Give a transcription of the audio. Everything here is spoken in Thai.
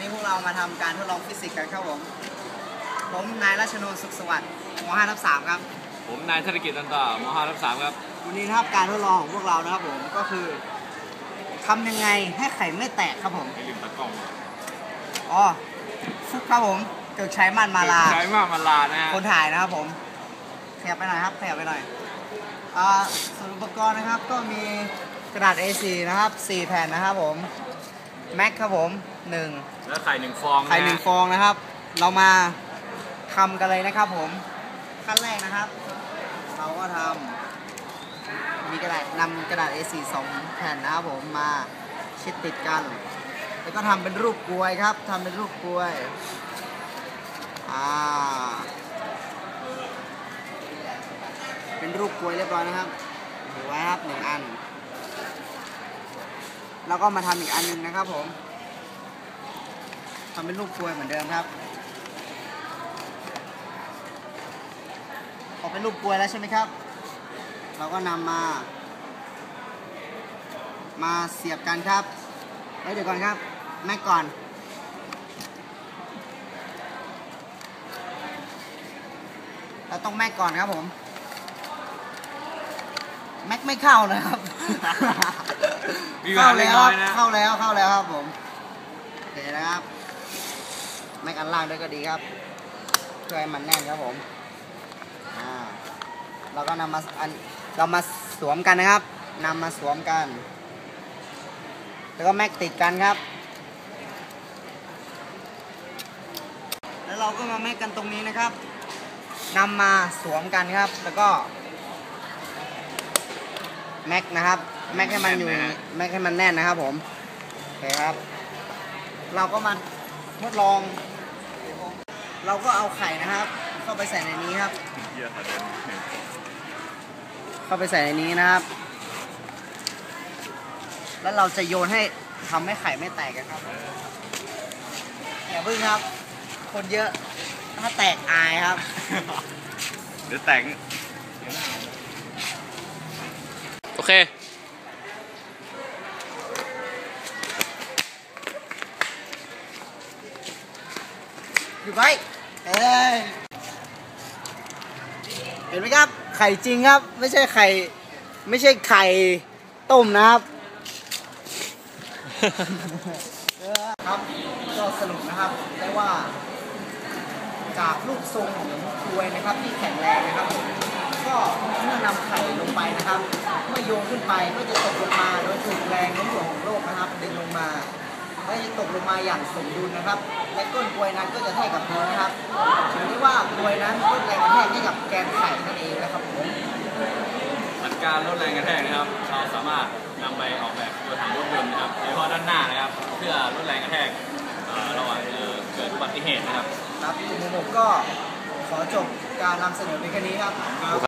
นี้พวกเรามาทำการทดลองฟิสิกส์กันครับผม ผมนายราชโนนสุขสวัสดิ์ม5ทับ3ครับ ผมนายธนกิจตันต่อม5ทับ3ครับ วันนี้นะครับการทดลองของพวกเรานะครับผมก็คือทำยังไงให้ไข่ไม่แตกครับผมอย่าลืมตะกล้องอ๋อฟุกครับผมเกิดใช้มันมาลาใช้มากมาลานะฮะคนถ่ายนะครับผมขยับไปหน่อยครับขยับไปหน่อยอ่าส่วนอุปกรณ์นะครับก็มีกระดาษ A4 นะครับ 4 แผ่นนะครับผม แม็กครับผม1แล้วไข่หนึ่งฟองะฮะไข่หนึ่งฟองนะครับ เรามาทำกันเลยนะครับผมขั้นแรกนะครับ เราก็ทำมีกระดาษนำกระดาษ A4 สองแผ่นนะครับผมมาชิดติดกัน แล้วก็ทำเป็นรูปกลวยครับทำเป็นรูปกลวยอ่าเป็นรูปกลวยเรียบร้อยนะครับถือไว้ครับหนึ่งอัน แล้วก็มาทำอีกอันหนึงนะครับ ผมทำเป็นรูปกลวยเหมือนเดิมครับออกเป็นรูปกลวยแล้วใช่ไหมครับ เราก็นำมา มาเสียบกันครับเอ้ยเดี๋ยวก่อนครับแม็กก่อนเราต้องแม็กก่อนครับผม แม็กไม่เข้านะครับ มีเวลาเล็กน้อยนะ เข้าแล้วเข้าแล้วครับผมโอเคนะครับแม็กอันล่างด้วยก็ดีครับเพื่อให้มันแน่นครับผมอ่าเราก็นำมาอันเรามาสวมกันนะครับนำมาสวมกัน แล้วก็แม็กติดกันครับ แล้วเราก็มาแม็กกันตรงนี้นะครับนำมาสวมกันครับ แล้วก็ แม็กนะครับ แม็กให้มันอยู่แน่นนะฮะแม็กให้มันแน่นนะครับผม โอเคครับ เราก็มาทดลอง เราก็เอาไข่นะครับ เข้าไปใส่ในนี้ครับเหี้ยขาเดินเข้าไปใส่ในนี้นะครับ แล้วเราจะโยนให้ทำให้ไข่ไม่แตกกันครับอย่าพึ่งครับ คนเยอะ ถ้าแตกอายครับ เดี๋ยวแต่งโอ เคอยู่ไว้เอ้ยเห็นไหมครับ ไข่จริงครับ ไม่ใช่ไข่ ไม่ใช่ไข่ต้มนะครับ ครับก็สรุปนะครับได้ว่า จากรูปทรงของกลวยนะครับที่แข็งแรงนะครับ ก็เมื่อนำไข่ลงไปนะครับ เมื่อโยนขึ้นไปก็จะตกลงมาโดยถูกแรงโน้มถ่วงของโลกนะครับดึงลงมาก็จะตกลงมาอย่างสมดุลนะครับ และก้นกลวยนั้นก็จะแทกกับพื้นนะครับถือได้ว่ากลวยนั้นลดแรงกระแทกให้กับแกนไข่นั่นเองนะครับผมหลักการลดแรงกระแทกนะครับ เราสามารถนำไปออกแบบตัวถังรถยนต์นะครับโดยเฉพาะด้านหน้านะครับ เพื่อลดแรงกระแทกเอ่อระหว่างเอ่อเกิดอุบัติเหตุนะครับ ครับกลุ่มของผมก็ขอจบการนำเสนอเพียงแค่นี้ครับ